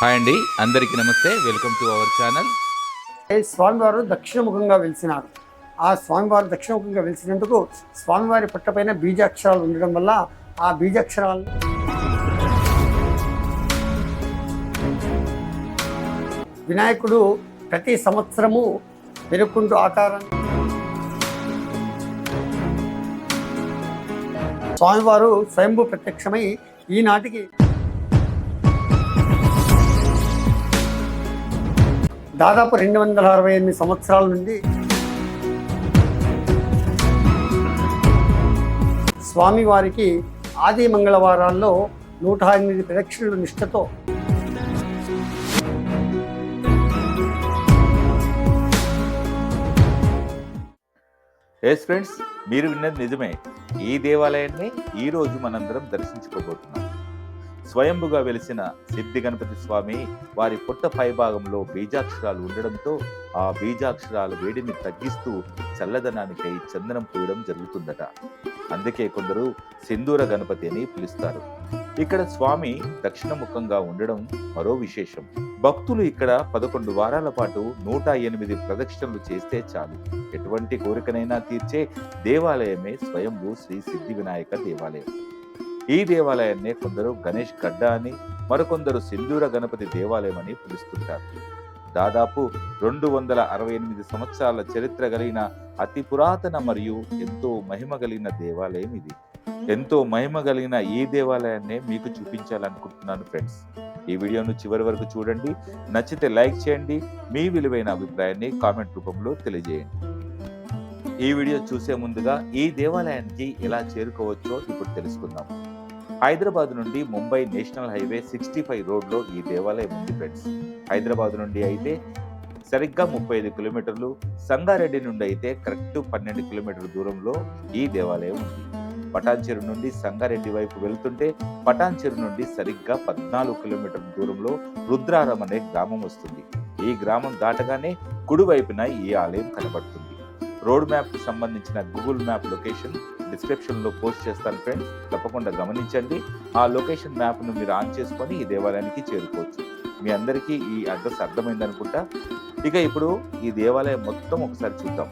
Hi అండి అందరికీ నమస్తే. Welcome to our channel. స్వామివారు దక్షిణముఖంగా వెలిసినారు. ఆ స్వామివారు దక్షిణముఖంగా వెలిసినందుకు స్వామివారి పుట్టపైన బీజాక్షరాలు ఉండడం వల్ల ఆ బీజాక్షరాలు వినాయకుడు ప్రతి సంవత్సరము పెరుక్కుంటూ ఆకారాన్ని స్వామివారు స్వయంభూ ప్రత్యక్షమై ఈనాటికి దాదాపు రెండు వందల అరవై ఎనిమిది సంవత్సరాల నుండి స్వామివారికి ఆది మంగళవారాల్లో నూట ఎనిమిది ప్రదక్షిణల నిష్ఠతో ఎస్ ఫ్రెండ్స్ మీరు విన్నది నిజమే. ఈ దేవాలయాన్ని ఈ రోజు మనందరం దర్శించుకోబోతున్నాం. స్వయంభుగా వెలిసిన సిద్ధి గణపతి స్వామి వారి పుట్ట పైభాగంలో బీజాక్షరాలు ఉండడంతో ఆ బీజాక్షరాల వేడిని తగ్గిస్తూ చల్లదనానికై చందనం పూయడం జరుగుతుందట. అందుకే కొందరు సింధూర గణపతి అని పిలుస్తారు. ఇక్కడ స్వామి దక్షిణముఖంగా ఉండడం మరో విశేషం. భక్తులు ఇక్కడ పదకొండు వారాల పాటు నూట ఎనిమిది ప్రదక్షిణలు చేస్తే చాలు. ఎటువంటి కోరికనైనా తీర్చే దేవాలయమే స్వయంభూ శ్రీ సిద్ధి వినాయక దేవాలయం. ఈ దేవాలయాన్నే కొందరు గణేష్ గడ్డ అని మరికొందరు సింధూర గణపతి దేవాలయం అని పిలుస్తుంటారు. దాదాపు రెండు వందల అరవై ఎనిమిది సంవత్సరాల చరిత్ర కలిగిన అతి పురాతన మరియు ఎంతో మహిమ కలిగిన దేవాలయం ఇది. ఎంతో మహిమ కలిగిన ఈ దేవాలయాన్నే మీకు చూపించాలనుకుంటున్నాను ఫ్రెండ్స్ ఈ వీడియోను చివరి వరకు చూడండి. నచ్చితే లైక్ చేయండి. మీ విలువైన అభిప్రాయాన్ని కామెంట్ రూపంలో తెలియజేయండి. ఈ వీడియో చూసే ముందుగా ఈ దేవాలయానికి ఎలా చేరుకోవచ్చో ఇప్పుడు తెలుసుకుందాం. హైదరాబాద్ నుండి Mumbai national highway sixty five రోడ్లో ఈ దేవాలయం ఉంది ఫ్రెండ్స్ హైదరాబాద్ నుండి అయితే సరిగ్గా ముప్పై ఐదు కిలోమీటర్లు. సంగారెడ్డి నుండి అయితే కరెక్ట్ పన్నెండు కిలోమీటర్ల దూరంలో ఈ దేవాలయం ఉంది. పటాన్చెరు నుండి సంగారెడ్డి వైపు వెళ్తుంటే పటాన్చెరు నుండి సరిగ్గా పద్నాలుగు కిలోమీటర్ల దూరంలో రుద్రారం అనే గ్రామం వస్తుంది. ఈ గ్రామం దాటగానే కుడివైపున ఈ ఆలయం కనబడుతుంది. రోడ్ మ్యాప్కు సంబంధించిన గూగుల్ మ్యాప్ లొకేషన్ డిస్క్రిప్షన్లో పోస్ట్ చేస్తాను ఫ్రెండ్స్. తప్పకుండా గమనించండి. ఆ లొకేషన్ మ్యాప్ను మీరు ఆన్ చేసుకొని ఈ దేవాలయానికి చేరుకోవచ్చు. మీ అందరికీ ఈ అడ్రస్ అర్థమైందనుకుంటా. ఇక ఇప్పుడు ఈ దేవాలయం మొత్తం ఒకసారి చూద్దాం.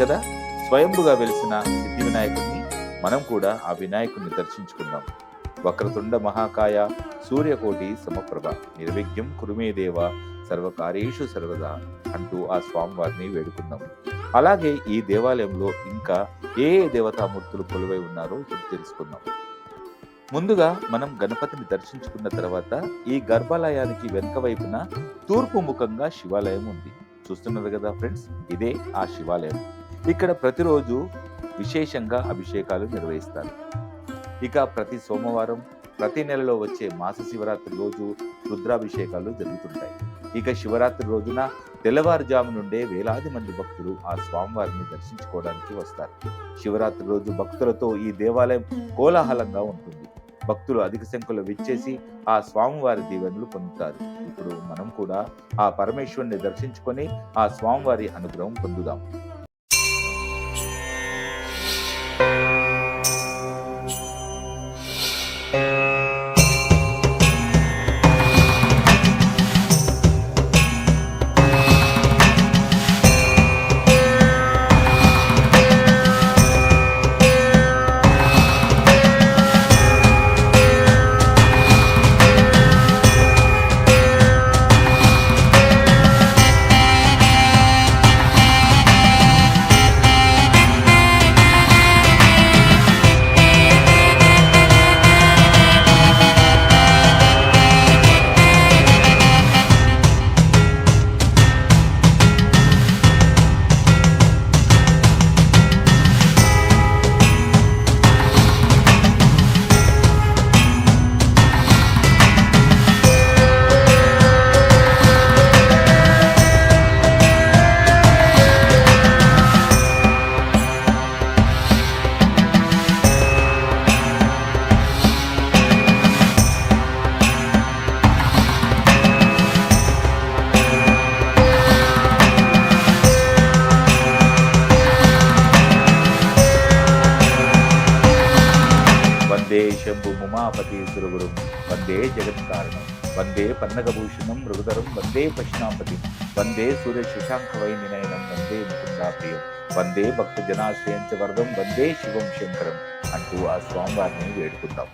కదా? స్వయంభుగా వెలిసిన సిద్ధి వినాయకుడిని మనం కూడా ఆ వినాయకుడిని దర్శించుకుందాం వక్రతుండ మహాకాయ సూర్యకోటి సమప్రభ నిర్విఘ్యం కురుమే దేవ సర్వకార్యేషు సర్వదా అంటూ ఆ స్వామివారిని వేడుకుందాం అలాగే ఈ దేవాలయంలో ఇంకా ఏ ఏ దేవతామూర్తులు కొలువై ఉన్నారో ఇప్పుడు తెలుసుకుందాం. ముందుగా మనం గణపతిని దర్శించుకున్న తర్వాత ఈ గర్భాలయానికి వెనుక వైపున తూర్పు ముఖంగా శివాలయం ఉంది. చూస్తున్నారు కదా ఫ్రెండ్స్? ఇదే ఆ శివాలయం. ఇక్కడ ప్రతిరోజు విశేషంగా అభిషేకాలు నిర్వహిస్తారు. ఇక ప్రతి సోమవారం ప్రతి నెలలో వచ్చే మాస శివరాత్రి రోజు రుద్రాభిషేకాలు జరుగుతుంటాయి. ఇక శివరాత్రి రోజున తెల్లవారుజాము నుండే వేలాది మంది భక్తులు ఆ స్వామివారిని దర్శించుకోవడానికి వస్తారు. శివరాత్రి రోజు భక్తులతో ఈ దేవాలయం కోలాహలంగా ఉంటుంది. భక్తులు అధిక సంఖ్యలో విచ్చేసి ఆ స్వామివారి దీవెనలు పొందుతారు. ఇప్పుడు మనం కూడా ఆ పరమేశ్వరుని దర్శించుకొని ఆ స్వామివారి అనుగ్రహం పొందుదాం. వందే శంభు ముమాపతి వందే వందే జగత్కారణం. వందే పన్నగభూషణం మృగధరం. వందే పశ్చిమాపతి వందే సూర్య శశాంకవై నినయనం. వందే ముకుందాప్రియం. వందే భక్త జనాశ్రయంచ వరదం. వందే శివం శంకరం అంటూ ఆ స్వామివారిని వేడుకుందాం.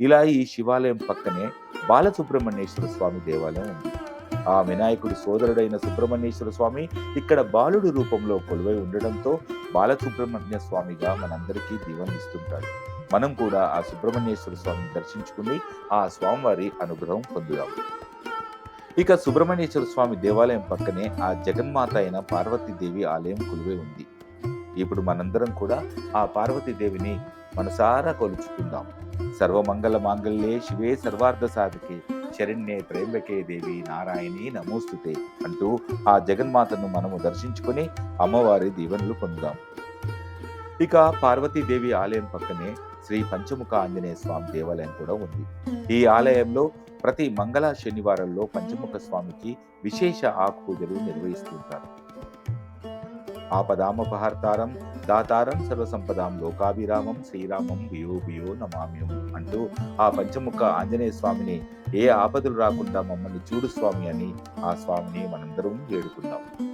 ఇలా ఈ శివాలయం పక్కనే బాలసుబ్రహ్మణ్యేశ్వర స్వామి దేవాలయం ఉంది. ఆ వినాయకుడి సోదరుడైన సుబ్రహ్మణ్యేశ్వర స్వామి ఇక్కడ బాలుడి రూపంలో కొలువై ఉండడంతో బాలసుబ్రహ్మణ్య స్వామిగా మనందరికీ ఇస్తుంటాడు. మనం కూడా ఆ సుబ్రహ్మణ్యేశ్వర స్వామిని దర్శించుకుని ఆ స్వామివారి అనుగ్రహం పొందుదాం. ఇక సుబ్రహ్మణ్యేశ్వర స్వామి దేవాలయం పక్కనే ఆ జగన్మాత అయిన పార్వతీదేవి ఆలయం కొలువే ఉంది. ఇప్పుడు మనందరం కూడా ఆ పార్వతీదేవిని మనసారా కొలుచుకుందాం. సర్వమంగళ మాంగళ్యే శివే సర్వార్థ సాధకే శరణ్యే ప్రేమకే దేవి నారాయణి నమోస్తుతే అంటూ ఆ జగన్మాతను మనము దర్శించుకుని అమ్మవారి దీవెనలు పొందుదాం. ఇక పార్వతీదేవి ఆలయం పక్కనే శ్రీ పంచముఖ ఆంజనేయ స్వామి దేవాలయం కూడా ఉంది. ఈ ఆలయంలో ప్రతి మంగళ శనివారంలో పంచముఖ స్వామికి విశేష ఆకు పూజలు నిర్వహిస్తుంటారు ఆపదామపహర్తారం దాతారం సర్వసంపదాం లోకాభిరామం శ్రీరామం బియో బియో నమామ్యం అంటూ ఆ పంచముఖ ఆంజనేయ స్వామిని ఏ ఆపదలు రాకుండా మమ్మల్ని చూడు స్వామి అని ఆ స్వామిని మనందరం వేడుకుందాం.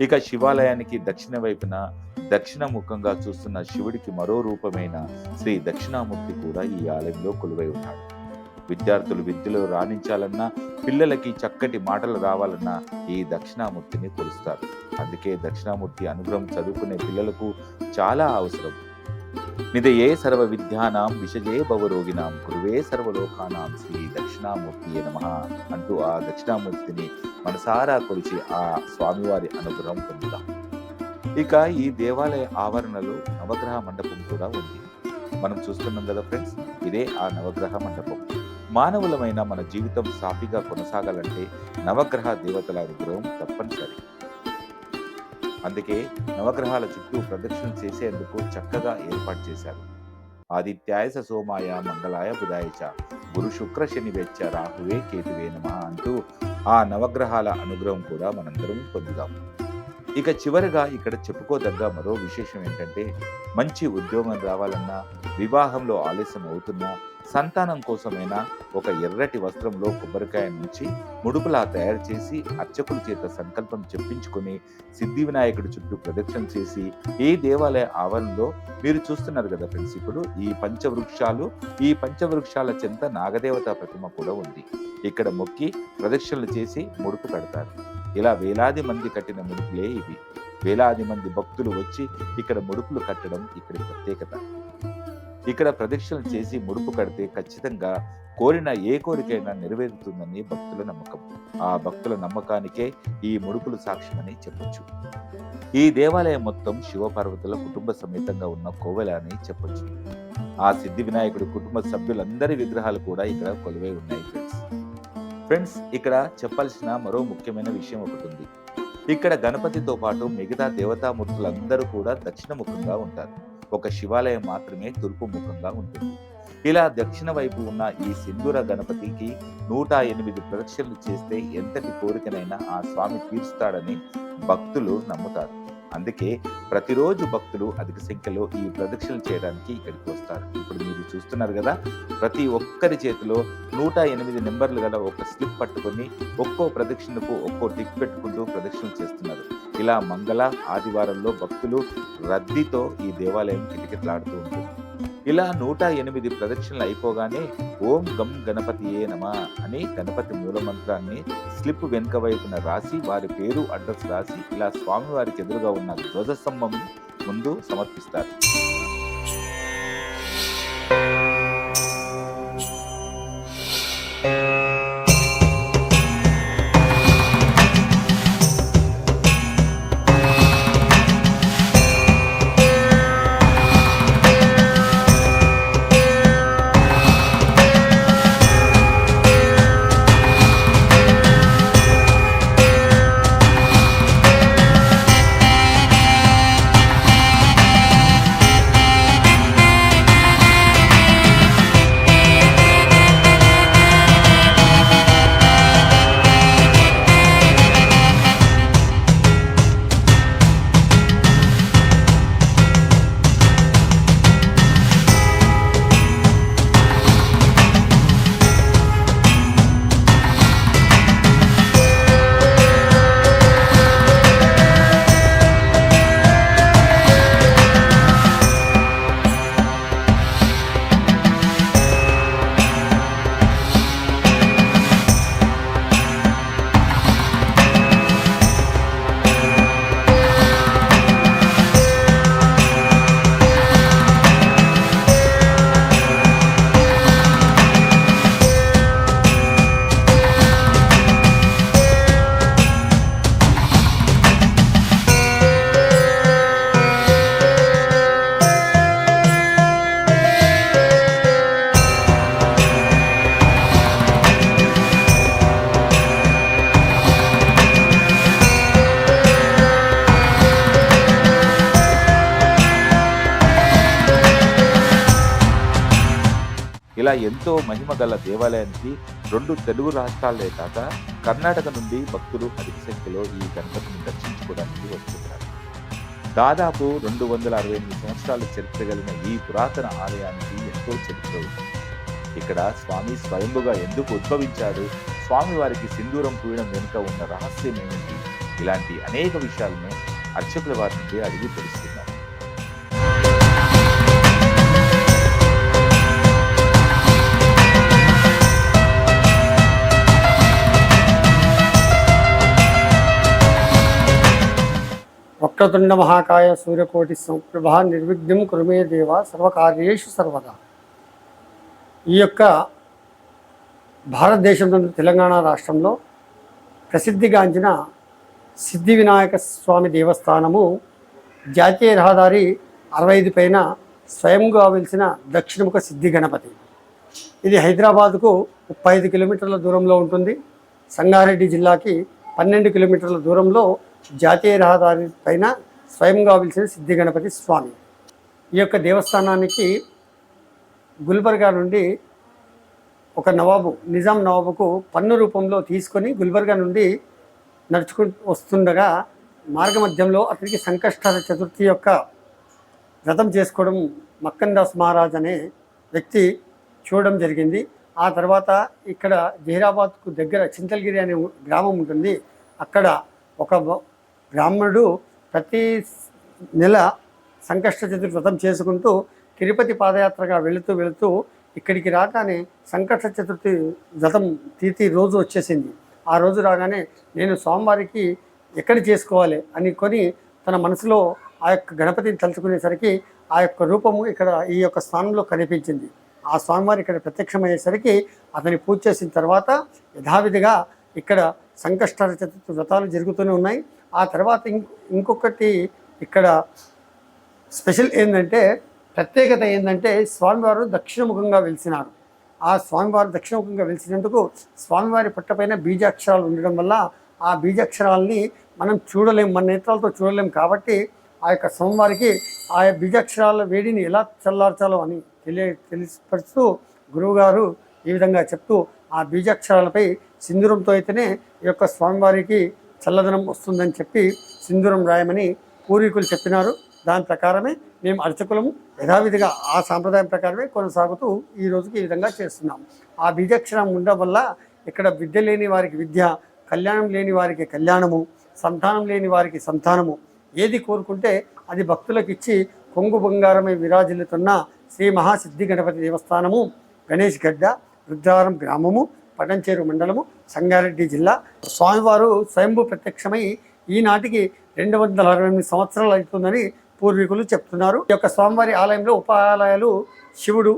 ఇక శివాలయానికి దక్షిణ వైపున దక్షిణ ముఖంగా చూస్తున్న శివుడికి మరో రూపమైన శ్రీ దక్షిణామూర్తి కూడా ఈ ఆలయంలో కొలువై ఉన్నాడు. విద్యార్థులు విద్యలో రాణించాలన్నా పిల్లలకి చక్కటి మాటలు రావాలన్నా ఈ దక్షిణామూర్తిని కొలుస్తారు. అందుకే దక్షిణామూర్తి అనుగ్రహం చదువుకునే పిల్లలకు చాలా అవసరం. నిదయే సర్వ విద్యానాం విషజే భవరోగినాం గురువే సర్వలోకానాం శ్రీ దక్షిణామూర్తి నమ అంటూ ఆ దక్షిణామూర్తిని మనసారా కొలిచి ఆ స్వామివారి అనుగ్రహం పొందుతాం। ఇక ఈ దేవాలయ ఆవరణలో నవగ్రహ మండపం కూడా ఉంది। మనం చూస్తున్నాం కదా ఫ్రెండ్స్ ఇదే ఆ నవగ్రహ మండపం. మానవులమైన మన జీవితం సాఫీగా కొనసాగాలంటే నవగ్రహ దేవతల అనుగ్రహం తప్పనిసరి. అందుకే నవగ్రహాల చుట్టూ ప్రదక్షిణ చేసేందుకు చక్కగా ఏర్పాటు చేశారు. ఆదిత్యాయస సోమాయ మంగళాయ బుధాయచ గురు శుక్ర శని వెచ్చ రాహువే కేతువే నమ అంటూ ఆ నవగ్రహాల అనుగ్రహం కూడా మనందరం పొందుదాము ఇక చివరిగా ఇక్కడ చెప్పుకోదగ్గ మరో విశేషం ఏంటంటే మంచి ఉద్యోగం రావాలన్నా వివాహంలో ఆలస్యం అవుతున్నా సంతానం కోసమైనా ఒక ఎర్రటి వస్త్రంలో కొబ్బరికాయ నుంచి ముడుపులా తయారు చేసి అర్చకుల చేత సంకల్పం చెప్పించుకొని సిద్ధి వినాయకుడి చుట్టూ ప్రదక్షిణ చేసి ఈ దేవాలయ ఆవరణలో మీరు చూస్తున్నారు కదా ఫ్రెండ్స్ ఇప్పుడు ఈ పంచవృక్షాలు ఈ పంచవృక్షాల చెంత నాగదేవత ప్రతిమ కూడా ఉంది. ఇక్కడ మొక్కి ప్రదక్షిణలు చేసి ముడుపు కడతారు. ఇలా వేలాది మంది కట్టిన ముడుపులే ఇవి. వేలాది మంది భక్తులు వచ్చి ఇక్కడ ముడుపులు కట్టడం ఇక్కడి ప్రత్యేకత. ఇక్కడ ప్రదక్షిణలు చేసి ముడుపు కడితే ఖచ్చితంగా కోరిన ఏ కోరికైనా నెరవేరుతుందని భక్తుల నమ్మకం. ఆ భక్తుల నమ్మకానికే ఈ ముడుపులు సాక్ష్యమని చెప్పొచ్చు. ఈ దేవాలయం మొత్తం శివపార్వతుల కుటుంబ సమేతంగా ఉన్న కోవెల అని చెప్పొచ్చు. ఆ సిద్ధి వినాయకుడి కుటుంబ సభ్యులందరి విగ్రహాలు కూడా ఇక్కడ కొలువై ఉన్నాయి. ఫ్రెండ్స్ ఇక్కడ చెప్పాల్సిన మరో ముఖ్యమైన విషయం ఒకటి ఉంది. ఇక్కడ గణపతితో పాటు మిగతా దేవతామూర్తులందరూ కూడా దక్షిణముఖంగా ఉంటారు. ఒక శివాలయం మాత్రమే తూర్పు ముఖంగా ఉంటుంది. ఇలా దక్షిణ వైపు ఉన్న ఈ సింధూర గణపతికి నూట ఎనిమిది ప్రదక్షిణలు చేస్తే ఎంతటి కోరికనైనా ఆ స్వామి తీరుస్తాడని భక్తులు నమ్ముతారు. అందుకే ప్రతిరోజు భక్తులు అధిక సంఖ్యలో ఈ ప్రదక్షిణలు చేయడానికి ఇక్కడికి వస్తారు. ఇప్పుడు మీరు చూస్తున్నారు కదా ప్రతి ఒక్కరి చేతిలో నూట ఎనిమిది నెంబర్లు గల ఒక స్లిప్ పట్టుకొని ఒక్కో ప్రదక్షిణకు ఒక్కో టిక్ పెట్టుకుంటూ ప్రదక్షిణలు చేస్తున్నారు. ఇలా మంగళ ఆదివారంలో భక్తులు రద్దీతో ఈ దేవాలయం కిటకిటలాడుతూ ఉంటుంది ఇలా నూట ఎనిమిది ప్రదక్షిణలు అయిపోగానే ఓం గం గణపతి ఏ నమ అని గణపతి మూల మంత్రాన్ని స్లిప్ వెనుక వైపున రాసి వారి పేరు అడ్రస్ రాసి ఇలా స్వామివారికి ఎదురుగా ఉన్న ధ్వజస్తంభం ముందు సమర్పిస్తారు. ఇలా ఎంతో మహిమ గల దేవాలయానికి రెండు తెలుగు రాష్ట్రాలే కాక కర్ణాటక నుండి భక్తులు అధిక సంఖ్యలో ఈ గణపతిని దర్శించుకోవడానికి వస్తున్నారు. దాదాపు రెండు వందల అరవై ఎనిమిది సంవత్సరాల చరిత్ర కలిగిన ఈ పురాతన ఆలయానికి ఎంతో చరిత్ర ఉంది. ఇక్కడ స్వామి స్వయంభుగా ఎందుకు ఉద్భవించాడు స్వామి వారికి సింధూరం పూయడం వెనుక ఉన్న రహస్యం ఏమిటి? ఇలాంటి అనేక విషయాలను అర్చకుల వారి నుండి అడిగి తెలుసుకుందాం. వక్రతుండ మహాకాయ సూర్యకోటి సంప్రభ నిర్విఘ్నం కురుమే దేవ సర్వకార్యేషు సర్వదా. ఈ యొక్క భారతదేశంలోని తెలంగాణ రాష్ట్రంలో ప్రసిద్ధిగాంచిన సిద్ధి వినాయక స్వామి దేవస్థానము జాతీయ రహదారి అరవై ఐదు పైన స్వయంగా వెలిసిన దక్షిణముఖ సిద్ధి గణపతి. ఇది హైదరాబాద్కు ముప్పై ఐదు కిలోమీటర్ల దూరంలో ఉంటుంది. సంగారెడ్డి జిల్లాకి పన్నెండు కిలోమీటర్ల దూరంలో జాతీయ రహదారి పైన స్వయంగా వెలిసిన సిద్ధి గణపతి స్వామి. ఈ యొక్క దేవస్థానానికి గుల్బర్గా నుండి ఒక నవాబు నిజాం నవాబుకు పన్ను రూపంలో తీసుకొని గుల్బర్గా నుండి నడుచుకుంటూ వస్తుండగా మార్గమధ్యంలో అతనికి సంకష్ట చతుర్థి యొక్క వ్రతం చేసుకోవడం మక్కన్ దాస్ మహారాజ్ అనే వ్యక్తి చూడడం జరిగింది. ఆ తర్వాత ఇక్కడ జహీరాబాద్కు దగ్గర చింతలగిరి అనే గ్రామం ఉంటుంది. అక్కడ ఒక బ్రాహ్మణుడు ప్రతి నెల సంకష్ట చతుర్థి వ్రతం చేసుకుంటూ తిరుపతి పాదయాత్రగా వెళుతూ వెళుతూ ఇక్కడికి రాగానే సంకష్ట చతుర్థి వ్రతం తీతి రోజు వచ్చేసింది. ఆ రోజు రాగానే నేను స్వామివారికి ఎక్కడ చేసుకోవాలి అని కొని తన మనసులో ఆ యొక్క గణపతిని తలుచుకునేసరికి ఆ యొక్క రూపము ఇక్కడ ఈ యొక్క స్థానంలో కనిపించింది. ఆ స్వామివారి ఇక్కడ ప్రత్యక్షమయ్యేసరికి అతని పూజ చేసిన తర్వాత యథావిధిగా ఇక్కడ సంకష్ట చతుర్థి వ్రతాలు జరుగుతూనే ఉన్నాయి. ఆ తర్వాత ఇంకొకటి ఇక్కడ స్పెషల్ ఏంటంటే ప్రత్యేకత ఏంటంటే స్వామివారు దక్షిణముఖంగా వెలిసినారు. ఆ స్వామివారు దక్షిణముఖంగా వెలిసినందుకు స్వామివారి పట్టపైన బీజాక్షరాలు ఉండడం వల్ల ఆ బీజాక్షరాలని మనం చూడలేం మన నేత్రాలతో చూడలేం కాబట్టి ఆ యొక్క స్వామివారికి ఆ బీజాక్షరాల వేడిని ఎలా చల్లార్చాలో అని తెలియ తెలిసిపరుస్తూ గురువుగారు ఈ విధంగా చెప్తూ ఆ బీజాక్షరాలపై సింధూరంతో అయితేనే ఈ యొక్క స్వామివారికి చల్లదనం వస్తుందని చెప్పి సింధూరం రాయమని పూర్వీకులు చెప్పినారు. దాని ప్రకారమే మేము అర్చకులము యథావిధిగా ఆ సాంప్రదాయం ప్రకారమే కొనసాగుతూ ఈ రోజుకి ఈ విధంగా చేస్తున్నాం. ఆ బీజక్షరం ఉండడం వల్ల ఇక్కడ విద్య లేని వారికి విద్య కళ్యాణం లేని వారికి కళ్యాణము సంతానం లేని వారికి సంతానము ఏది కోరుకుంటే అది భక్తులకు ఇచ్చి కొంగు బంగారమే విరాజిల్లుతున్న శ్రీ మహాసిద్ధి గణపతి దేవస్థానము గణేష్ గడ్డ రుద్రారం గ్రామము పటంచేరు మండలము సంగారెడ్డి జిల్లా. స్వామివారు స్వయంభూ ప్రత్యక్షమై ఈనాటికి రెండు వందల అరవై ఎనిమిది సంవత్సరాలు అవుతుందని పూర్వీకులు చెప్తున్నారు. ఈ యొక్క స్వామివారి ఆలయంలో ఉపాలయాలు శివుడు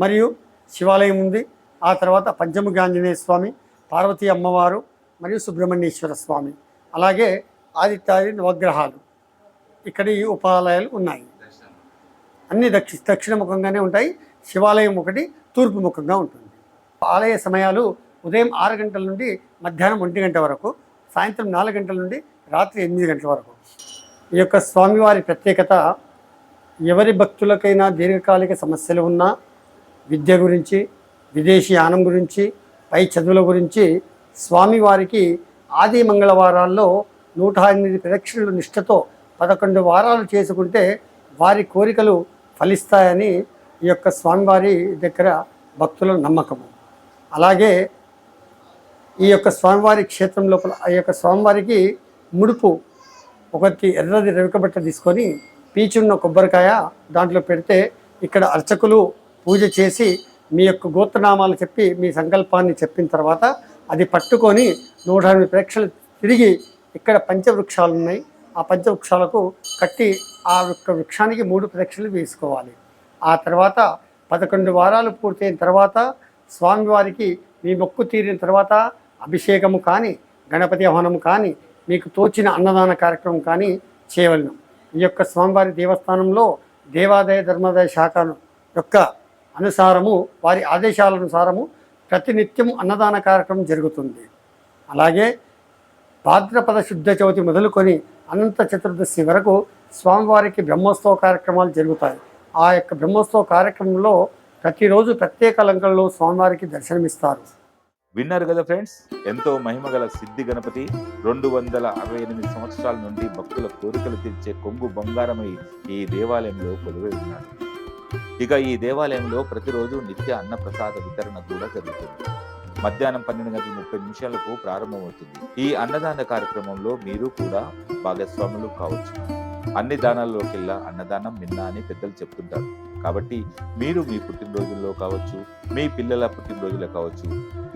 మరియు శివాలయం ఉంది. ఆ తర్వాత పంచముఖ ఆంజనేయ స్వామి పార్వతీ అమ్మవారు మరియు సుబ్రహ్మణ్యేశ్వర స్వామి. అలాగే ఆదిత్యాది నవగ్రహాలు ఇక్కడ ఈ ఉపాలయాలు ఉన్నాయి. అన్ని దక్షి దక్షిణ ముఖంగానే ఉంటాయి. శివాలయం ఒకటి తూర్పు ముఖంగా ఉంటుంది. ఆలయ సమయాలు ఉదయం ఆరు గంటల నుండి మధ్యాహ్నం ఒంటి గంట వరకు సాయంత్రం నాలుగు గంటల నుండి రాత్రి ఎనిమిది గంటల వరకు. ఈ యొక్క స్వామివారి ప్రత్యేకత ఎవరి భక్తులకైనా దీర్ఘకాలిక సమస్యలు ఉన్నా విద్య గురించి విదేశీ యానం గురించి పై చదువుల గురించి స్వామివారికి ఆది మంగళవారాల్లో నూట ఎనిమిది ప్రదక్షిణలు నిష్ఠతో పదకొండు వారాలు చేసుకుంటే వారి కోరికలు ఫలిస్తాయని ఈ యొక్క స్వామివారి దగ్గర భక్తుల నమ్మకము. అలాగే ఈ యొక్క స్వామివారి క్షేత్రం లోపల ఆ యొక్క స్వామివారికి ముడుపు ఒకటి ఎర్రది రవికబట్ట తీసుకొని పీచున్న కొబ్బరికాయ దాంట్లో పెడితే ఇక్కడ అర్చకులు పూజ చేసి మీ యొక్క గోత్రనామాలు చెప్పి మీ సంకల్పాన్ని చెప్పిన తర్వాత అది పట్టుకొని నూట ఎనిమిది ప్రేక్షలు తిరిగి ఇక్కడ పంచవృక్షాలు ఉన్నాయి. ఆ పంచవృక్షాలకు కట్టి ఆ యొక్క వృక్షానికి మూడు ప్రేక్షలు వేసుకోవాలి. ఆ తర్వాత పదకొండు వారాలు పూర్తయిన తర్వాత స్వామివారికి మీ మొక్కు తీరిన తర్వాత అభిషేకము కానీ గణపతి హవనము కానీ మీకు తోచిన అన్నదాన కార్యక్రమం కానీ చేయవలను. ఈ యొక్క స్వామివారి దేవస్థానంలో దేవాదాయ ధర్మాదాయ శాఖ యొక్క అనుసారము వారి ఆదేశాల అనుసారము ప్రతినిత్యం అన్నదాన కార్యక్రమం జరుగుతుంది. అలాగే భాద్రపద శుద్ధ చవితి మొదలుకొని అనంత చతుర్దశి వరకు స్వామివారికి బ్రహ్మోత్సవ కార్యక్రమాలు జరుగుతాయి. ఆ యొక్క బ్రహ్మోత్సవ కార్యక్రమంలో ప్రతిరోజు ప్రత్యేక అలంకరణలో స్వామివారికి దర్శనమిస్తారు. విన్నారు కదా ఫ్రెండ్స్? ఎంతో మహిమగల సిద్ధి గణపతి రెండు వందల అరవై ఎనిమిది సంవత్సరాల నుండి భక్తుల కోరికలు తీర్చే కొంగు బంగారమై ఈ దేవాలయంలో కొలువై ఉన్నాడు. ఇక ఈ దేవాలయంలో ప్రతిరోజు నిత్య అన్నప్రసాద వితరణ కూడా జరుగుతుంది. మధ్యాహ్నం పన్నెండు గంటల ముప్పై నిమిషాలకు ప్రారంభమవుతుంది. ఈ అన్నదాన కార్యక్రమంలో మీరు కూడా భాగస్వాములు కావచ్చు. అన్ని దానాల్లోకెల్లా అన్నదానం మిన్న అని పెద్దలు చెప్తుంటారు. కాబట్టి మీరు మీ పుట్టినరోజుల్లో కావచ్చు మీ పిల్లల పుట్టినరోజులో కావచ్చు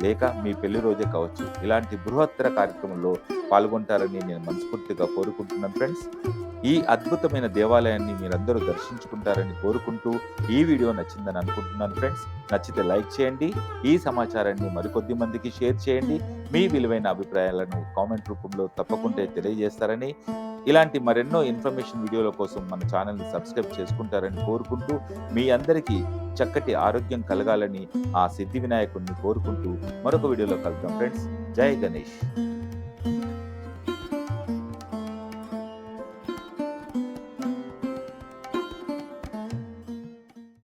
లేక మీ పెళ్ళి రోజే కావచ్చు ఇలాంటి బృహత్తర కార్యక్రమంలో పాల్గొంటారని నేను మనస్ఫూర్తిగా కోరుకుంటున్నాను ఫ్రెండ్స్. ఈ అద్భుతమైన దేవాలయాన్ని మీరందరూ దర్శించుకుంటారని కోరుకుంటూ ఈ వీడియో నచ్చిందని అనుకుంటున్నాను ఫ్రెండ్స్. నచ్చితే లైక్ చేయండి ఈ సమాచారాన్ని మరికొద్ది మందికి షేర్ చేయండి. మీ విలువైన అభిప్రాయాలను కామెంట్ రూపంలో తప్పకుండా తెలియజేస్తారని. ఇలాంటి మరెన్నో ఇన్ఫర్మేషన్ వీడియోల కోసం మన ఛానల్ని సబ్స్క్రైబ్ చేసుకుంటారని కోరుకుంటూ మీ అందరికీ చక్కటి ఆరోగ్యం కలగాలని ఆ సిద్ధి వినాయకుడిని కోరుకుంటూ మరొక వీడియోలో కలుద్దాం ఫ్రెండ్స్. జై గణేష్.